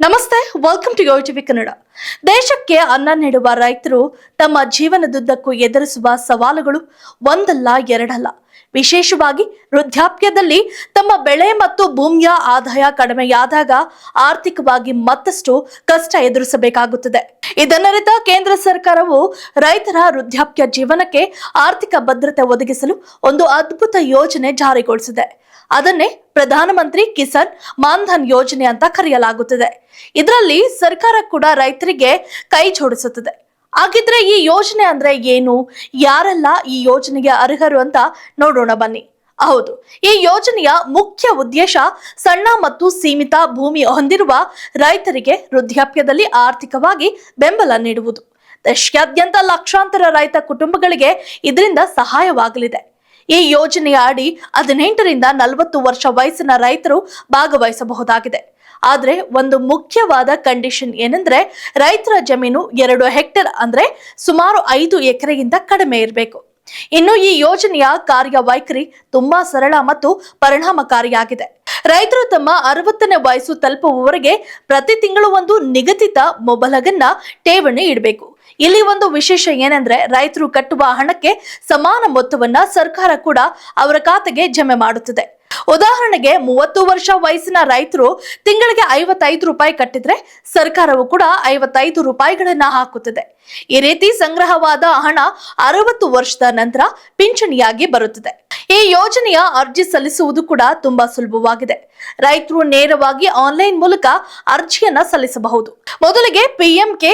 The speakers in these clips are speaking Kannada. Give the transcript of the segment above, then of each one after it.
ನಮಸ್ತೆ ವೆಲ್ಕಮ್ ಟು ಟಿವಿ ಕನ್ನಡ ದೇಶಕ್ಕೆ ಅನ್ನ ನೀಡುವ ರೈತರು ತಮ್ಮ ಜೀವನದುದ್ದಕ್ಕೂ ಎದುರಿಸುವ ಸವಾಲುಗಳು ಒಂದಲ್ಲ, ಎರಡಲ್ಲ. ವಿಶೇಷವಾಗಿ ವೃದ್ಧಾಪ್ಯದಲ್ಲಿ ತಮ್ಮ ಬೆಳೆ ಮತ್ತು ಭೂಮಿಯ ಆದಾಯ ಕಡಿಮೆಯಾದಾಗ ಆರ್ಥಿಕವಾಗಿ ಮತ್ತಷ್ಟು ಕಷ್ಟ ಎದುರಿಸಬೇಕಾಗುತ್ತದೆ. ಇದನ್ನರಿತ ಕೇಂದ್ರ ಸರ್ಕಾರವು ರೈತರ ವೃದ್ಧಾಪ್ಯ ಜೀವನಕ್ಕೆ ಆರ್ಥಿಕ ಭದ್ರತೆ ಒದಗಿಸಲು ಒಂದು ಅದ್ಭುತ ಯೋಜನೆ ಜಾರಿಗೊಳಿಸಿದೆ. ಅದನ್ನೇ ಪ್ರಧಾನಮಂತ್ರಿ ಕಿಸಾನ್ ಮಾನ್ಧನ್ ಯೋಜನೆ ಅಂತ ಕರೆಯಲಾಗುತ್ತದೆ. ಇದರಲ್ಲಿ ಸರ್ಕಾರ ಕೂಡ ರೈತರಿಗೆ ಕೈ ಜೋಡಿಸುತ್ತದೆ. ಹಾಗಿದ್ರೆ ಈ ಯೋಜನೆ ಅಂದ್ರೆ ಏನು? ಯಾರೆಲ್ಲ ಈ ಯೋಜನೆಗೆ ಅರ್ಹರು ಅಂತ ನೋಡೋಣ ಬನ್ನಿ. ಹೌದು, ಈ ಯೋಜನೆಯ ಮುಖ್ಯ ಉದ್ದೇಶ ಸಣ್ಣ ಮತ್ತು ಸೀಮಿತ ಭೂಮಿ ಹೊಂದಿರುವ ರೈತರಿಗೆ ವೃದ್ಧಾಪ್ಯದಲ್ಲಿ ಆರ್ಥಿಕವಾಗಿ ಬೆಂಬಲ ನೀಡುವುದು. ದೇಶಾದ್ಯಂತ ಲಕ್ಷಾಂತರ ರೈತ ಕುಟುಂಬಗಳಿಗೆ ಇದರಿಂದ ಸಹಾಯವಾಗಲಿದೆ. ಈ ಯೋಜನೆಯ ಅಡಿ ಹದಿನೆಂಟರಿಂದ ನಲವತ್ತು ವರ್ಷ ವಯಸ್ಸಿನ ರೈತರು ಭಾಗವಹಿಸಬಹುದಾಗಿದೆ. ಆದರೆ ಒಂದು ಮುಖ್ಯವಾದ ಕಂಡೀಷನ್ ಏನಂದ್ರೆ ರೈತರ ಜಮೀನು ಎರಡು ಹೆಕ್ಟೇರ್ ಅಂದ್ರೆ ಸುಮಾರು ಐದು ಎಕರೆಗಿಂತ ಕಡಿಮೆ ಇರಬೇಕು. ಇನ್ನು ಈ ಯೋಜನೆಯ ಕಾರ್ಯವೈಖರಿ ತುಂಬಾ ಸರಳ ಮತ್ತು ಪರಿಣಾಮಕಾರಿಯಾಗಿದೆ. ರೈತರು ತಮ್ಮ ಅರವತ್ತನೇ ವಯಸ್ಸು ತಲುಪುವವರೆಗೆ ಪ್ರತಿ ತಿಂಗಳು ಒಂದು ನಿಗದಿತ ಮೊಬಲಗನ್ನ ಠೇವಣಿ ಇಡಬೇಕು. ಇಲ್ಲಿ ಒಂದು ವಿಶೇಷ ಏನಂದ್ರೆ ರೈತರು ಕಟ್ಟುವ ಹಣಕ್ಕೆ ಸಮಾನ ಮೊತ್ತವನ್ನ ಸರ್ಕಾರ ಕೂಡ ಅವರ ಖಾತೆಗೆ ಜಮೆ ಮಾಡುತ್ತದೆ. ಉದಾಹರಣೆಗೆ ಮೂವತ್ತು ವರ್ಷ ವಯಸ್ಸಿನ ರೈತರು ತಿಂಗಳಿಗೆ ಐವತ್ತೈದು ರೂಪಾಯಿ ಕಟ್ಟಿದ್ರೆ ಸರ್ಕಾರವು ಕೂಡ ಐವತ್ತೈದು ರೂಪಾಯಿಗಳನ್ನ ಹಾಕುತ್ತದೆ. ಈ ರೀತಿ ಸಂಗ್ರಹವಾದ ಹಣ ಅರವತ್ತು ವರ್ಷದ ನಂತರ ಪಿಂಚಣಿಯಾಗಿ ಬರುತ್ತದೆ. ಈ ಯೋಜನೆಯ ಅರ್ಜಿ ಸಲ್ಲಿಸುವುದು ಕೂಡ ತುಂಬಾ ಸುಲಭವಾಗಿದೆ. ರೈತರು ನೇರವಾಗಿ ಆನ್ಲೈನ್ ಮೂಲಕ ಅರ್ಜಿಯನ್ನ ಸಲ್ಲಿಸಬಹುದು. ಮೊದಲಿಗೆ PMK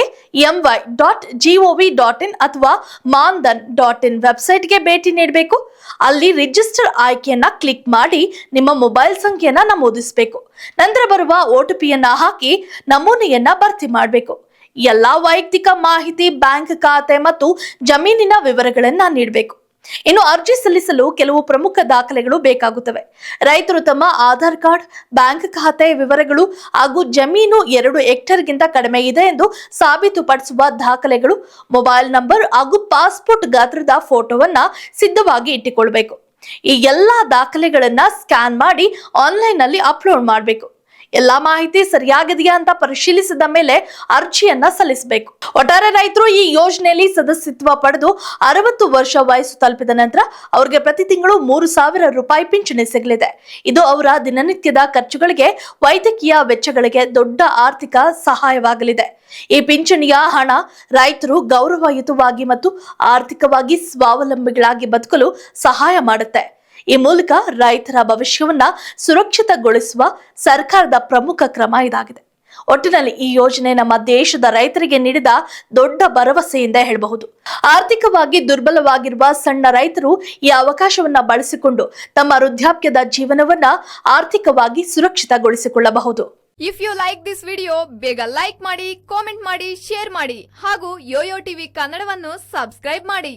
MY dot GOV dot in ಅಥವಾ ಮಾನ್ಧನ್ ಡಾಟ್ ಇನ್ ವೆಬ್ಸೈಟ್ಗೆ ಭೇಟಿ ನೀಡಬೇಕು. ಅಲ್ಲಿ ರಿಜಿಸ್ಟರ್ ಆಯ್ಕೆಯನ್ನ ಕ್ಲಿಕ್ ಮಾಡಿ ನಿಮ್ಮ ಮೊಬೈಲ್ ಸಂಖ್ಯೆಯನ್ನ ನಮೂದಿಸಬೇಕು. ನಂತರ ಬರುವ ಓಟಿಪಿಯನ್ನ ಹಾಕಿ ನಮೂನೆಯನ್ನ ಭರ್ತಿ ಮಾಡಬೇಕು. ಎಲ್ಲಾ ವೈಯಕ್ತಿಕ ಮಾಹಿತಿ, ಬ್ಯಾಂಕ್ ಖಾತೆ ಮತ್ತು ಜಮೀನಿನ ವಿವರಗಳನ್ನ ನೀಡಬೇಕು. ಇನ್ನು ಅರ್ಜಿ ಸಲ್ಲಿಸಲು ಕೆಲವು ಪ್ರಮುಖ ದಾಖಲೆಗಳು ಬೇಕಾಗುತ್ತವೆ. ರೈತರು ತಮ್ಮ ಆಧಾರ್ ಕಾರ್ಡ್, ಬ್ಯಾಂಕ್ ಖಾತೆ ವಿವರಗಳು ಹಾಗೂ ಜಮೀನು ಎರಡು ಹೆಕ್ಟರ್ಗಿಂತ ಕಡಿಮೆ ಇದೆ ಎಂದು ಸಾಬೀತುಪಡಿಸುವ ದಾಖಲೆಗಳು, ಮೊಬೈಲ್ ನಂಬರ್ ಹಾಗೂ ಪಾಸ್ಪೋರ್ಟ್ ಗಾತ್ರದ ಫೋಟೋವನ್ನ ಸಿದ್ಧವಾಗಿ ಇಟ್ಟುಕೊಳ್ಬೇಕು. ಈ ಎಲ್ಲಾ ದಾಖಲೆಗಳನ್ನ ಸ್ಕ್ಯಾನ್ ಮಾಡಿ ಆನ್ಲೈನ್ನಲ್ಲಿ ಅಪ್ಲೋಡ್ ಮಾಡಬೇಕು. ಎಲ್ಲಾ ಮಾಹಿತಿ ಸರಿಯಾಗಿದೆಯಾ ಅಂತ ಪರಿಶೀಲಿಸಿದ ಮೇಲೆ ಅರ್ಜಿಯನ್ನ ಸಲ್ಲಿಸಬೇಕು. ಒಟ್ಟಾರೆ ರೈತರು ಈ ಯೋಜನೆಯಲ್ಲಿ ಸದಸ್ಯತ್ವ ಪಡೆದು ಅರವತ್ತು ವರ್ಷ ವಯಸ್ಸು ತಲುಪಿದ ನಂತರ ಅವರಿಗೆ ಪ್ರತಿ ತಿಂಗಳು ಮೂರು ಸಾವಿರ ರೂಪಾಯಿ ಪಿಂಚಣಿ ಸಿಗಲಿದೆ. ಇದು ಅವರ ದಿನನಿತ್ಯದ ಖರ್ಚುಗಳಿಗೆ, ವೈದ್ಯಕೀಯ ವೆಚ್ಚಗಳಿಗೆ ದೊಡ್ಡ ಆರ್ಥಿಕ ಸಹಾಯವಾಗಲಿದೆ. ಈ ಪಿಂಚಣಿಯ ಹಣ ರೈತರು ಗೌರವಯುತವಾಗಿ ಮತ್ತು ಆರ್ಥಿಕವಾಗಿ ಸ್ವಾವಲಂಬಿಗಳಾಗಿ ಬದುಕಲು ಸಹಾಯ ಮಾಡುತ್ತೆ. ಈ ಮೂಲಕ ರೈತರ ಭವಿಷ್ಯವನ್ನ ಸುರಕ್ಷಿತಗೊಳಿಸುವ ಸರ್ಕಾರದ ಪ್ರಮುಖ ಕ್ರಮ ಇದಾಗಿದೆ. ಒಟ್ಟಿನಲ್ಲಿ ಈ ಯೋಜನೆ ನಮ್ಮ ದೇಶದ ರೈತರಿಗೆ ನೀಡಿದ ದೊಡ್ಡ ಭರವಸೆಯಿಂದ ಹೇಳಬಹುದು. ಆರ್ಥಿಕವಾಗಿ ದುರ್ಬಲವಾಗಿರುವ ಸಣ್ಣ ರೈತರು ಈ ಅವಕಾಶವನ್ನ ಬಳಸಿಕೊಂಡು ತಮ್ಮ ವೃದ್ಧಾಪ್ಯದ ಜೀವನವನ್ನ ಆರ್ಥಿಕವಾಗಿ ಸುರಕ್ಷಿತಗೊಳಿಸಿಕೊಳ್ಳಬಹುದು. If you like this video ಬೇಗ ಲೈಕ್ ಮಾಡಿ ಕಾಮೆಂಟ್ ಮಾಡಿ ಶೇರ್ ಮಾಡಿ ಹಾಗೂ ಯೋಯೋ ಟಿವಿ ಕನ್ನಡವನ್ನು ಸಬ್ಸ್ಕ್ರೈಬ್ ಮಾಡಿ.